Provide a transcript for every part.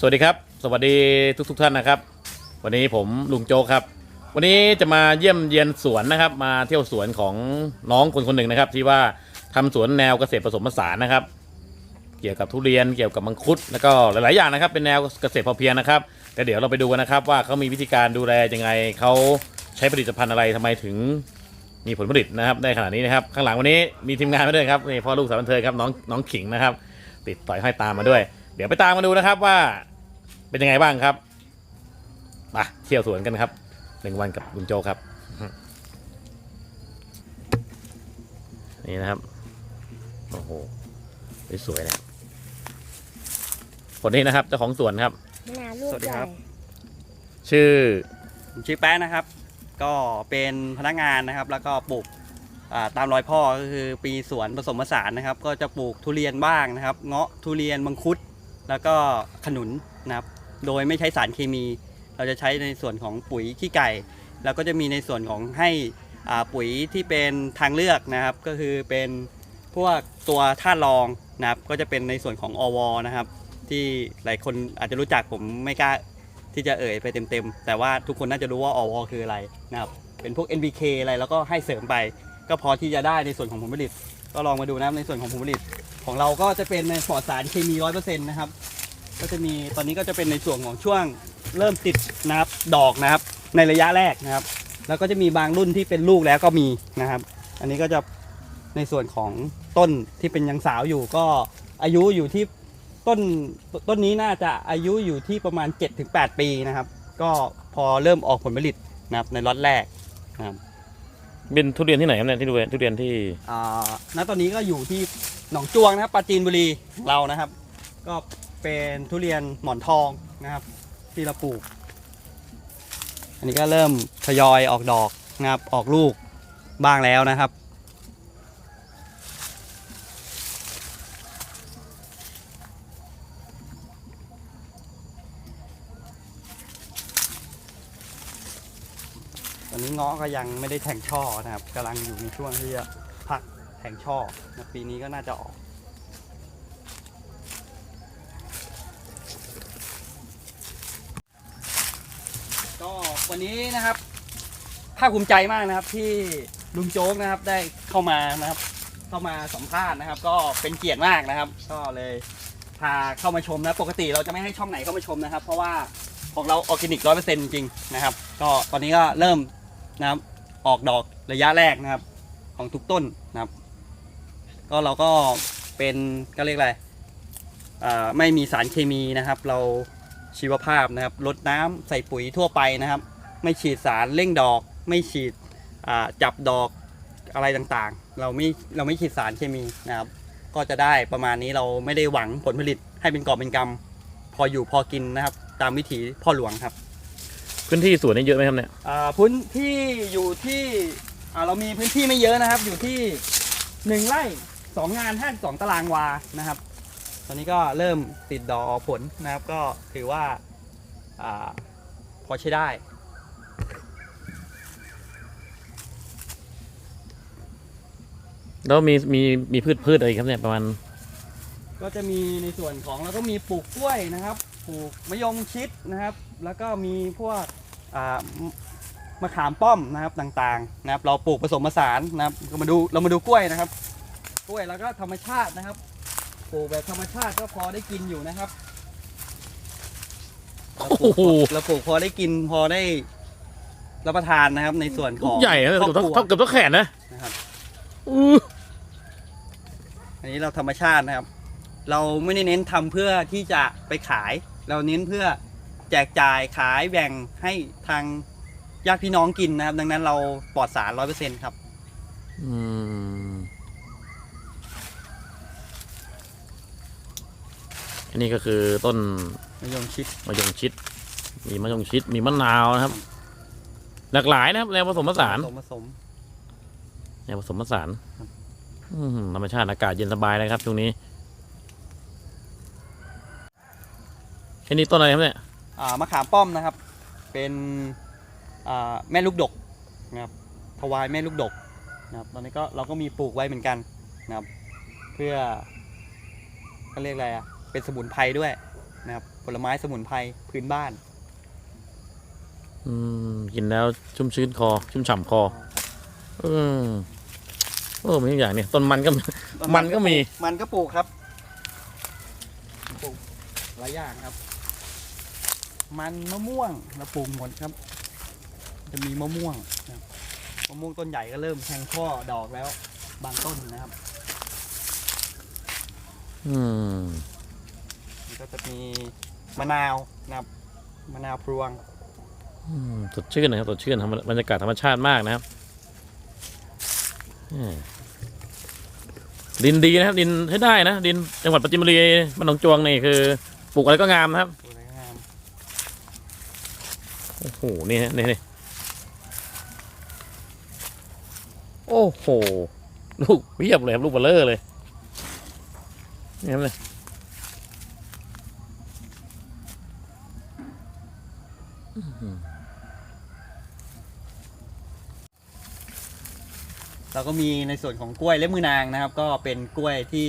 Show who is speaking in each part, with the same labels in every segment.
Speaker 1: สวัสดีครับ สวัสดีทุกทท่านนะครับ วันนี้ผมลุงโจครับ วันนี้จะมาเยี่ยมเยียนสวนนะครับ มาเที่ยวสวนของน้องคนคนหนึ่งนะครับ ที่ว่าทำสวนแนวเกษตรผสมผสานนะครับ เกี่ยวกับทุเรียนเกี่ยวกับมังคุดแล้วก็หลาย ๆ อย่างนะครับ เป็นแนวเกษตรพอเพียงนะครับแต่เดี๋ยวเราไปดูกันนะครับ ว่าเขามีวิธีการดูแลยังไงเขาใช้ผลิตภัณฑ์อะไรทำไมถึงมีผลผลิตนะครับได้ขนาดนี้นะครับ ข้างหลังวันนี้มีทีมงานมาด้วยครับนี่พ่อลูกสาวบันเทิงครับน้องน้องขิงนะครับ ติดต่อยห้อยตามมาด้วย เดี๋ยวไปตามมาดูนะครับว่า เป็นยังไงบ้างครับมาเที่ยวสวนกันครับหนึ่งวันกับลุงโจครับ นี่นะครับโอ้โหสวยๆนะครับคนนี้นะครับเจ้าของสวนครับ
Speaker 2: มะนาวลูก
Speaker 3: สวัสดี
Speaker 2: ใหญ่
Speaker 3: ครับ
Speaker 1: ชื่อ
Speaker 3: ผมชื่อแป๊ะนะครับ ก็เป็นพนักงานนะครับ แล้วก็ปลูกอ่าตามรอยพ่อก็คือปีสวนผสมผสานนะครับ ก็จะปลูกทุเรียนบ้างนะครับ เงาะทุเรียนมังคุด แล้วก็ขนุนนะครับ โดยไม่ใช้สารเคมี เราจะใช้ในส่วนของปุ๋ยขี้ไก่ แล้วก็จะมีในส่วนของให้ปุ๋ยที่เป็นทางเลือกนะครับ ก็คือเป็นพวกตัวธาตุรองนะครับก็จะเป็นในส่วนของอวนะครับ ที่หลายคนอาจจะรู้จักผมไม่กล้าที่จะเอ่ยไปเต็มๆ แต่ว่าทุกคนน่าจะรู้ว่าอวคืออะไรนะครับเป็นพวก NPK อะไรแล้วก็ให้เสริมไป ก็พอที่จะได้ในส่วนของผลผลิต ก็ลองมาดูนะครับในส่วนของผลผลิต ของเราก็จะเป็นในปลอดสารเคมีร้อยเปอร์เซ็นต์นะครับ ก็จะมีตอนนี้ก็จะเป็นในส่วนของช่วงเริ่มติดนะครับดอกนะครับ ในระยะแรกนะครับ แล้วก็จะมีบางรุ่นที่เป็นลูกแล้วก็มีนะครับ อันนี้ก็จะในส่วนของต้นที่เป็นยังสาวอยู่ก็อายุอยู่ที่ต้นต้นนี้น่าจะอายุอยู่ที่ประมาณ 7-8 ปีนะครับ ก็พอเริ่มออกผลผลิตนะครับในล็อตแรกนะครับ
Speaker 1: เป็นทุเรียนที่ไหนครับเนี่ยที่ทุเรียนทุเรียนที่
Speaker 3: อ่าณตอนนี้ก็อยู่ที่หนองจวงนะครับปราจีนบุรีของเรานะครับ ก็ เป็นทุเรียนหมอนทองนะครับ ที่เราปลูก อันนี้ก็เริ่มทยอยออกดอกนะครับออกลูกบ้างแล้วนะครับ ตอนนี้เงาะก็ยังไม่ได้แทงช่อนะครับกำลังอยู่ในช่วงที่จะพักแทงช่อนะปีนี้ก็น่าจะออก ก็วันนี้นะครับภาคภูมิใจมากนะครับที่ลุงโจ๊กนะครับได้เข้ามานะครับ เข้ามาสัมภาษณ์นะครับ ก็เป็นเกียรติมากนะครับ ก็เลยพาเข้ามาชมนะปกติเราจะไม่ให้ช่องไหนเข้ามาชมนะครับ เพราะว่าของเราออร์แกนิกร้อยเปอร์เซ็นต์จริงๆนะครับ ก็ตอนนี้ก็เริ่มนะครับออกดอกระยะแรกนะครับ ของทุกต้นนะครับ ก็เราก็เป็นก็เรียกอะไรไม่มีสารเคมีนะครับ เรา ชีวภาพนะครับลดน้ำใส่ปุ๋ยทั่วไปนะครับ ไม่ฉีดสารเร่งดอก ไม่ฉีดอ่าจับดอกอะไรต่างๆ เราไม่เราไม่ฉีดสารเคมีนะครับ ก็จะได้ประมาณนี้เราไม่ได้หวังผลผลิตให้เป็นกอบเป็นกำพออยู่พอกินนะครับ ตามวิถีพ่อหลวงครับ
Speaker 1: พื้นที่สวนนี่เยอะไหมครับเนี่ย
Speaker 3: อ่าพื้นที่อยู่ที่อ่าเรามีพื้นที่ไม่เยอะนะครับ อยู่ที่หนึ่งไร่สองงานห้าสองตารางวานะครับ ตอนนี้ก็เริ่มติดดอกออกผลนะครับก็ถือว่าอ่าพอใช้ได้
Speaker 1: แล้วมีมีมีพืชพืชอะไรอีกครับเนี่ยประมาณ
Speaker 3: ก็จะมีในส่วนของแล้วก็มีปลูกกล้วยนะครับปลูกมะยงชิดนะครับ แล้วก็มีพวกอ่ามะขามป้อมนะครับต่างๆนะครับ เราปลูกผสมผสานนะครับก็มาดูเรามาดูกล้วยนะครับ กล้วยแล้วก็ธรรมชาตินะครับ ปลูกแบบธรรมชาติก็พอได้กินอยู่นะครับเราปลูก
Speaker 1: โอ้โห
Speaker 3: เราปลูกพอได้กินพอได้รับประทานนะครับ ในส่วนข
Speaker 1: ลู
Speaker 3: อกง
Speaker 1: ใหญ่นะ
Speaker 3: ครอบ
Speaker 1: เกือบ
Speaker 3: ครัว
Speaker 1: เท่าเกือบเท่าแขนนะ
Speaker 3: นะครับ
Speaker 1: อู้
Speaker 3: อันนี้เราธรรมชาตินะครับ เราไม่ได้เน้นทำเพื่อที่จะไปขาย เราเน้นเพื่อแจกจ่ายขายแบ่งให้ทางญาติพี่น้องกินนะครับ ดังนั้นเราปลอดสารร้อยเปอร์เซ็นต์ครับ
Speaker 1: อืม นนี้ก็คือต้น
Speaker 3: มะยงชิด
Speaker 1: มะยงชิด มีมะยงชิด มีมะนาวนะครับ หลากหลายนะครับแนวผสมผสาน
Speaker 3: ผสมผสม
Speaker 1: แนวผสมผสาน
Speaker 3: ครับ
Speaker 1: อืมธรรมชาติอากาศเย็นสบายนะครับช่วงนี้อันนี้ต้นอะไรครับเนี่ย
Speaker 3: อ่ามะขามป้อมนะครับ เป็นอ่าแม่ลูกดกนะครับถวายแม่ลูกดกนะครับ ตอนนี้ก็เราก็มีปลูกไว้เหมือนกันนะครับ เพื่อเขาเรียกอะไรอะ เป็นสมุนไพรด้วยนะครับ ผลไม้สมุนไพรพื้นบ้าน
Speaker 1: อืมกินแล้วชุ่มชื้นคอ ชุ่มฉ่ำคอ เออเออมีทุกอย่างเนี่ยต้นมันก็มันก็มี
Speaker 3: มันก็ปลูกครับปลูกหลายอย่างครับ มันมะม่วงเราปลูกหมดครับ จะมีมะม่วงนะครับมะม่วงต้นใหญ่ก็เริ่มแทงข้อดอกแล้ว บางต้นนะครับ
Speaker 1: อืม
Speaker 3: มัน ก็จะมีมะนาวนะครับมะนาวพรวง
Speaker 1: อืมสดชื่นนะครับสดชื่นธรรมบรรยากาศธรรมชาติมากนะครับอืมดินดีนะครับ ดินใช้ได้นะ ดินจังหวัดปราจินบุรีบ้านหนองจวงนี่คือปลูกอะไรก็งามนะครับ
Speaker 3: สวยงาม
Speaker 1: โอ้โหนี่ฮะนี่นี่โอ้โหลูกเพียบเลยครับลูกเบลเลอร์เลยนี่ครับเลย
Speaker 3: เราก็มีในส่วนของกล้วยเล็บมือนางนะครับ ก็เป็นกล้วยที่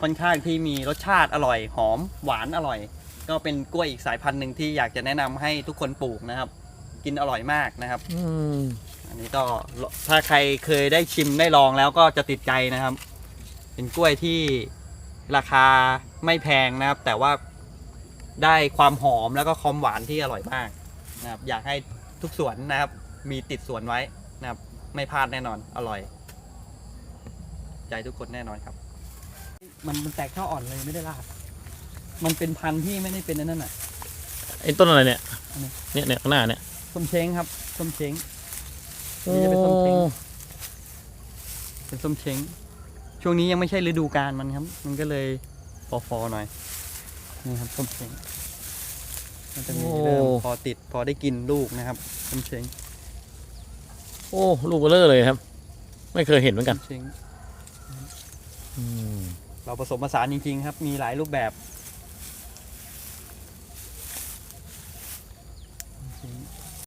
Speaker 3: ค่อนข้างที่มีรสชาติอร่อยหอมหวานอร่อย ก็เป็นกล้วยอีกสายพันธุ์หนึ่งที่อยากจะแนะนำให้ทุกคนปลูกนะครับ กินอร่อยมากนะครับ
Speaker 1: อั
Speaker 3: นนี้ก็ถ้าใครเคยได้ชิมได้ลองแล้วก็จะติดใจนะครับ เป็นกล้วยที่ราคาไม่แพงนะครับ แต่ว่าได้ความหอมแล้วก็ความหวานที่อร่อยมาก นะครับอยากให้ทุกสวนนะครับ มีติดสวนไว้นะครับ ไม่พลาดแน่นอนอร่อย ใจทุกคนแน่นอนครับ มันมันแตกช่ออ่อนเลยไม่ได้รากมันเป็นพันธุ์ที่ไม่ได้เป็นอันนั่นน่ะ
Speaker 1: ไอ้ต้นอะไรเนี่ย
Speaker 3: อันนี้
Speaker 1: เนี่ยเนี่ยข้างหน้าเนี่ย
Speaker 3: ส้มเช้งครับส้มเช้งนี่จะเป็นต้นเช้ง เป็นส้มเช้ง ช่วงนี้ยังไม่ใช่ฤดูกาลมันครับ มันก็เลยฟอฟอๆหน่อย นี่ครับส้มเช้ง มันจะมีเริ่มพอติดพอได้กินลูกนะครับส้มเช้ง
Speaker 1: โอ้ลูกเบลเลอร์เลยครับ ไม่เคยเห็นเหมือนกัน
Speaker 3: ส้มเช้ง
Speaker 1: อืม
Speaker 3: เราผสมผสานจริงๆครับ มีหลายรูปแบบ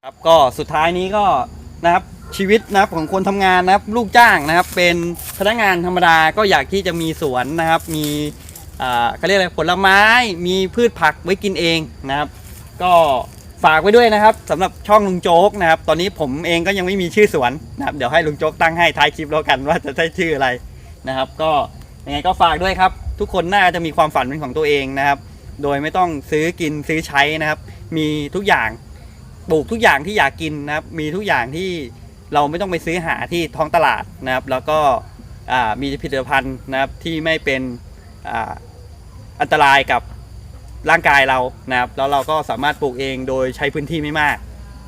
Speaker 3: ครับก็สุดท้ายนี้ก็นะครับชีวิตนะครับของคนทำงานนะครับ ลูกจ้างนะครับ เป็นพนักงานธรรมดาก็อยากที่จะมีสวนนะครับ มีอ่าเขาเรียกอะไรผลไม้มีพืชผักไว้กินเองนะครับ ก็ฝากไว้ด้วยนะครับสำหรับช่องลุงโจ๊กนะครับ ตอนนี้ผมเองก็ยังไม่มีชื่อสวนนะครับ เดี๋ยวให้ลุงโจ๊กตั้งให้ท้ายคลิปแล้วกันว่าจะได้ชื่ออะไรนะครับ ก็ยังไงก็ฝากด้วยครับ ทุกคนน่าจะมีความฝันเป็นของตัวเองนะครับ โดยไม่ต้องซื้อกินซื้อใช้นะครับ มีทุกอย่างปลูกทุกอย่างที่อยากกินนะครับ มีทุกอย่างที่เราไม่ต้องไปซื้อหาที่ท้องตลาดนะครับ แล้วก็มีผลิตภัณฑ์นะครับที่ไม่เป็นออันตรายกับ ร่างกายเรานะครับแล้วเราก็สามารถปลูกเองโดยใช้พื้นที่ไม่มาก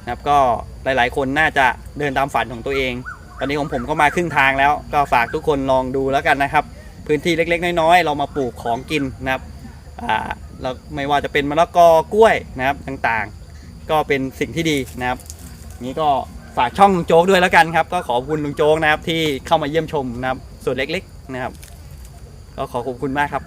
Speaker 3: นะครับก็หลาย ๆ คนน่าจะเดินตามฝันของตัวเอง ตอนนี้ของผมก็มาครึ่งทางแล้ว ก็ฝากทุกคนลองดูแล้วกันนะครับ พื้นที่เล็ก ๆ น้อย ๆ เรามาปลูกของกินนะครับอ่าเราไม่ว่าจะเป็นมะละกอกล้วยนะครับต่างๆ ก็เป็นสิ่งที่ดีนะครับนี้ก็ฝากช่องลุงโจ๊กด้วยแล้วกันครับ ก็ขอบคุณลุงโจ๊กนะครับที่เข้ามาเยี่ยมชมนะครับส่วนเล็ก ๆ นะครับ ก็ขอขอบคุณมากครับ